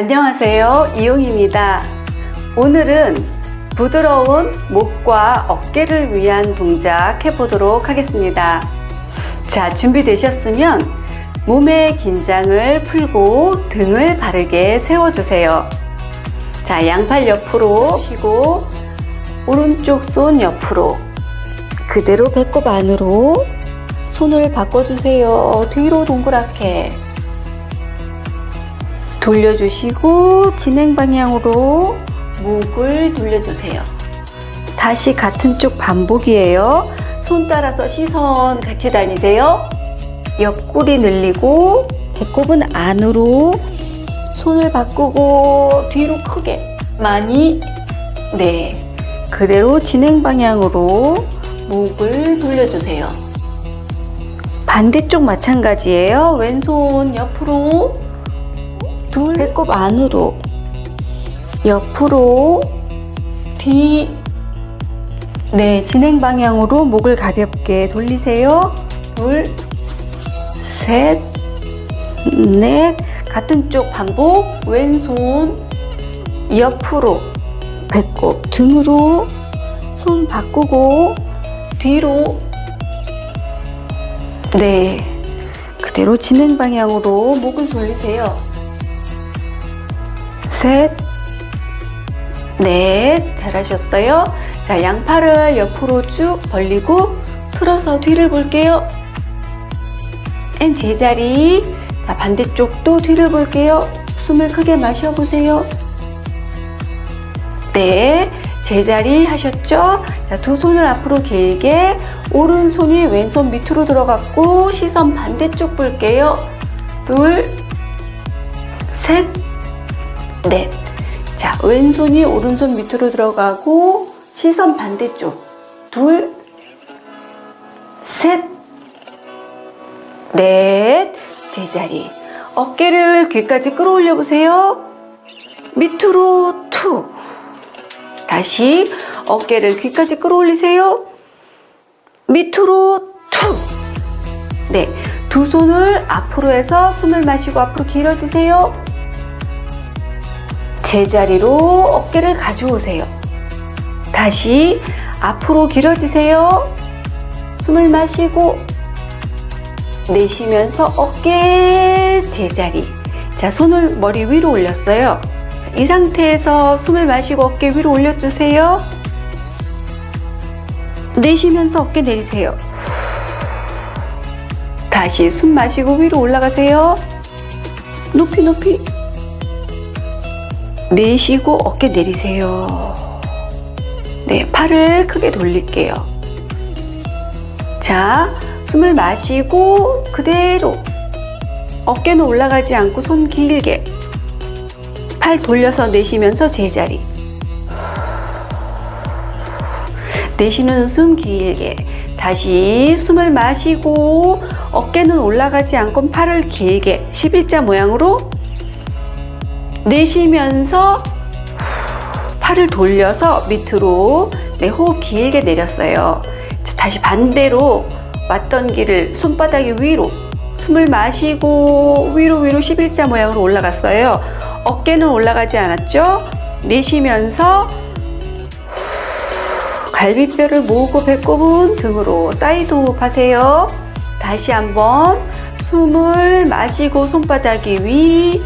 안녕하세요. 이용입니다. 오늘은 부드러운 목과 어깨를 위한 동작 해보도록 하겠습니다. 자, 준비되셨으면 몸의 긴장을 풀고 등을 바르게 세워주세요. 자, 양팔 옆으로 쉬고 오른쪽 손 옆으로 그대로 배꼽 안으로 손을 바꿔주세요. 뒤로 동그랗게 돌려주시고 진행 방향으로 목을 돌려주세요. 다시 같은 쪽 반복이에요. 손 따라서 시선 같이 다니세요. 옆구리 늘리고 배꼽은 안으로 손을 바꾸고 뒤로 크게 많이 네 그대로 진행 방향으로 목을 돌려주세요. 반대쪽 마찬가지예요. 왼손 옆으로 둘 배꼽 안으로 옆으로 뒤 네, 진행 방향으로 목을 가볍게 돌리세요. 둘, 셋, 넷. 같은 쪽 반복. 왼손 옆으로 배꼽 등으로 손 바꾸고 뒤로 네. 그대로 진행 방향으로 목을 돌리세요. 셋, 넷. 잘하셨어요. 자, 양팔을 옆으로 쭉 벌리고 틀어서 뒤를 볼게요. 앤 제자리. 자, 반대쪽도 뒤를 볼게요. 숨을 크게 마셔보세요. 네, 제자리 하셨죠? 자, 두 손을 앞으로 길게, 오른손이 왼손 밑으로 들어갔고, 시선 반대쪽 볼게요. 둘, 셋, 넷. 자, 왼손이 오른손 밑으로 들어가고, 시선 반대쪽. 둘, 셋, 넷. 제자리. 어깨를 귀까지 끌어올려 보세요. 밑으로 툭. 다시 어깨를 귀까지 끌어올리세요. 밑으로 툭. 네. 두 손을 앞으로 해서 숨을 마시고 앞으로 길어지세요. 제자리로 어깨를 가져오세요. 다시 앞으로 길어지세요. 숨을 마시고 내쉬면서 어깨 제자리. 자, 손을 머리 위로 올렸어요. 이 상태에서 숨을 마시고 어깨 위로 올려주세요. 내쉬면서 어깨 내리세요. 다시 숨 마시고 위로 올라가세요. 높이 높이. 내쉬고 어깨 내리세요. 네, 팔을 크게 돌릴게요. 자, 숨을 마시고 그대로 어깨는 올라가지 않고 손 길게 팔 돌려서 내쉬면서 제자리 내쉬는 숨 길게 다시 숨을 마시고 어깨는 올라가지 않고 팔을 길게 11자 모양으로 내쉬면서 팔을 돌려서 밑으로 네, 호흡 길게 내렸어요. 자, 다시 반대로 왔던 길을 손바닥이 위로 숨을 마시고 위로 위로 11자 모양으로 올라갔어요. 어깨는 올라가지 않았죠? 내쉬면서 갈비뼈를 모으고 배꼽은 등으로 사이드 호흡하세요. 다시 한번 숨을 마시고 손바닥이 위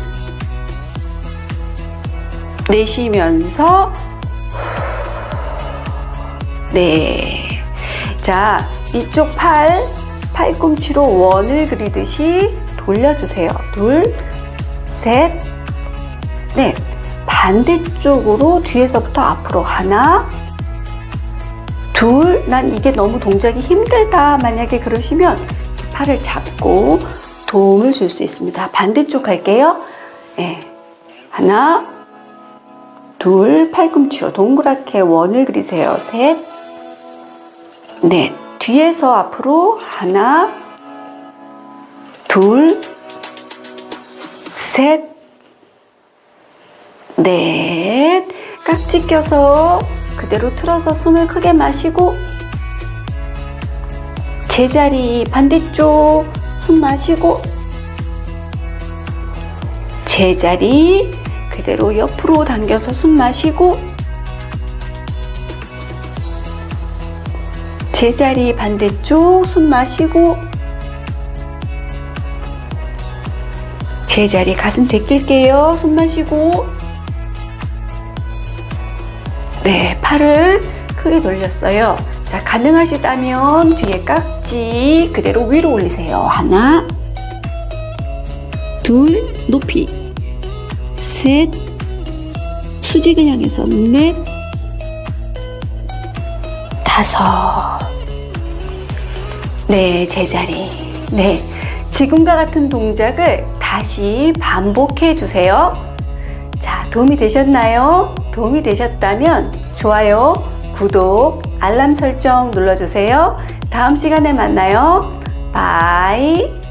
내쉬면서 네. 자, 이쪽 팔, 팔꿈치로 원을 그리듯이 돌려주세요. 둘, 셋, 넷. 반대쪽으로 뒤에서부터 앞으로 하나, 둘, 난 이게 너무 동작이 힘들다. 만약에 그러시면 팔을 잡고 도움을 줄 수 있습니다. 반대쪽 할게요. 네. 하나, 둘, 팔꿈치로 동그랗게 원을 그리세요. 셋, 넷. 뒤에서 앞으로 하나, 둘, 셋, 넷. 깍지 껴서 그대로 틀어서 숨을 크게 마시고 제자리 반대쪽 숨 마시고 제자리 그대로 옆으로 당겨서 숨 마시고 제자리 반대쪽 숨 마시고 제자리 가슴 제낄게요. 숨 마시고 네, 팔을 크게 돌렸어요. 자, 가능하시다면 뒤에 깍지 그대로 위로 올리세요. 하나, 둘, 높이, 셋, 수직을 향해서 넷, 다섯. 네, 제자리. 네. 지금과 같은 동작을 다시 반복해 주세요. 자, 도움이 되셨나요? 도움이 되셨다면 좋아요, 구독, 알람 설정 눌러주세요. 다음 시간에 만나요. 바이.